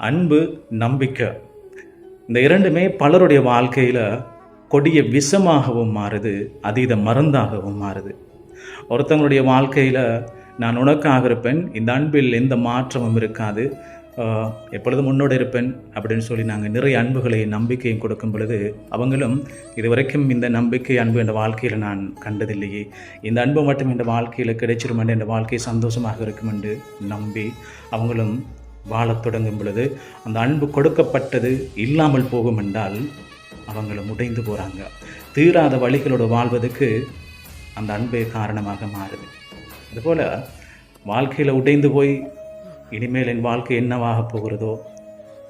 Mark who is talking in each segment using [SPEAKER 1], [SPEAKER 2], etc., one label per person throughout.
[SPEAKER 1] அன்பு நம்பிக்கை. இந்த இரண்டுமே பலருடைய வாழ்க்கையில் கொடிய விஷமாகவும் மாறுது அதீத மருந்தாகவும் மாறுது. ஒருத்தவங்களுடைய வாழ்க்கையில் நான் உனக்காக இருப்பேன் இந்த அன்பில் எந்த மாற்றமும் இருக்காது எப்பொழுதும் உன்னோடு இருப்பேன் அப்படின்னு சொல்லி நாங்கள் நிறைய அன்புகளையும் நம்பிக்கையும் கொடுக்கும் பொழுது அவங்களும் இதுவரைக்கும் இந்த நம்பிக்கை அன்பு என்ற வாழ்க்கையில் நான் கண்டதில்லையே. இந்த அன்பு மட்டும் இந்த வாழ்க்கையில் கிடைச்சிரும் என்று வாழ்க்கை சந்தோஷமாக இருக்கும் என்று நம்பி அவங்களும் வாழத் தொடங்கும் பொழுது அந்த அன்பு கொடுக்கப்பட்டது இல்லாமல் போகும் என்றால் அவங்களும் உடைந்து போகிறாங்க தீராத வழிகளோடு வாழ்வதற்கு அந்த அன்பே காரணமாக மாறுது. அதுபோல் வாழ்க்கையில் உடைந்து போய் இனிமேல் என் வாழ்க்கை என்னவாக போகிறதோ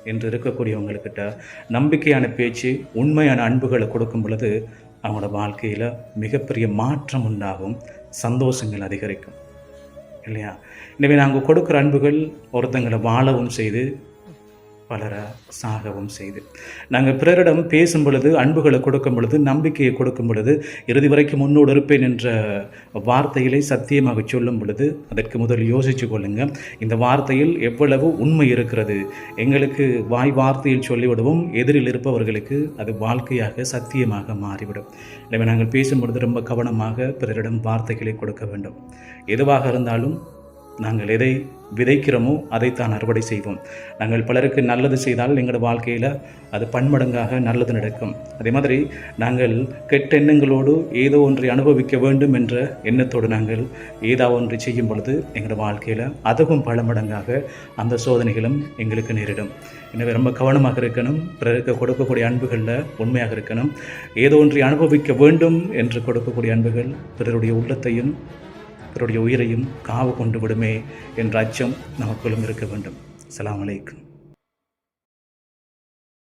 [SPEAKER 1] என்று இருக்கக்கூடியவங்கக்கிட்ட நம்பிக்கையான பேச்சு உண்மையான அன்புகளை கொடுக்கும் பொழுது அவங்களோட வாழ்க்கையில் மிகப்பெரிய மாற்றம் உண்டாகும் சந்தோஷங்கள் அதிகரிக்கும். இல்லையா? எனவே நாங்கள் கொடுக்குற அன்புகள் ஒருத்தங்களை வாழவும் செய்து பலரை சாகவும் செய்து. நாங்கள் பிறரிடம் பேசும் பொழுது அன்புகளை கொடுக்கும் பொழுது நம்பிக்கையை கொடுக்கும் பொழுது இறுதி வரைக்கும் முன்னோடு இருப்பேன் என்ற வார்த்தைகளை சத்தியமாக சொல்லும் பொழுது அதற்கு முதல் யோசித்து கொள்ளுங்கள் இந்த வார்த்தையில் எவ்வளவு உண்மை இருக்கிறது? எங்களுக்கு வாய் வார்த்தையில் சொல்லிவிடுவோம். எதிரில் இருப்பவர்களுக்கு அது வாழ்க்கையாக சத்தியமாக மாறிவிடும். எனவே நாங்கள் பேசும் பொழுது ரொம்ப கவனமாக பிறரிடம் வார்த்தைகளை கொடுக்க வேண்டும். எதுவாக இருந்தாலும் நாங்கள் எதை விதைக்கிறோமோ அதைத்தான் அறுவடை செய்வோம். நாங்கள் பலருக்கு நல்லது செய்தால் எங்களோட வாழ்க்கையில் அது பன்மடங்காக நல்லது நடக்கும். அதே மாதிரி நாங்கள் கெட்ட எண்ணங்களோடு ஏதோ ஒன்றை அனுபவிக்க வேண்டும் என்ற எண்ணத்தோடு நாங்கள் ஏதோ ஒன்றை செய்யும் பொழுது எங்களோட வாழ்க்கையில் அதுவும் பல மடங்காக அந்த சோதனைகளும் எங்களுக்கு நேரிடும். எனவே ரொம்ப கவனமாக இருக்கணும். பிறருக்கு கொடுக்கக்கூடிய அன்புகளில் உண்மையாக இருக்கணும். ஏதோ ஒன்றை அனுபவிக்க வேண்டும் என்று கொடுக்கக்கூடிய அன்புகள் பிறருடைய உள்ளத்தையும் அவருடைய உயிரையும் காவு கொண்டு விடுமே என்ற அச்சம் நமக்குள்ளும் இருக்க வேண்டும். அலாம் அலைக்கும்.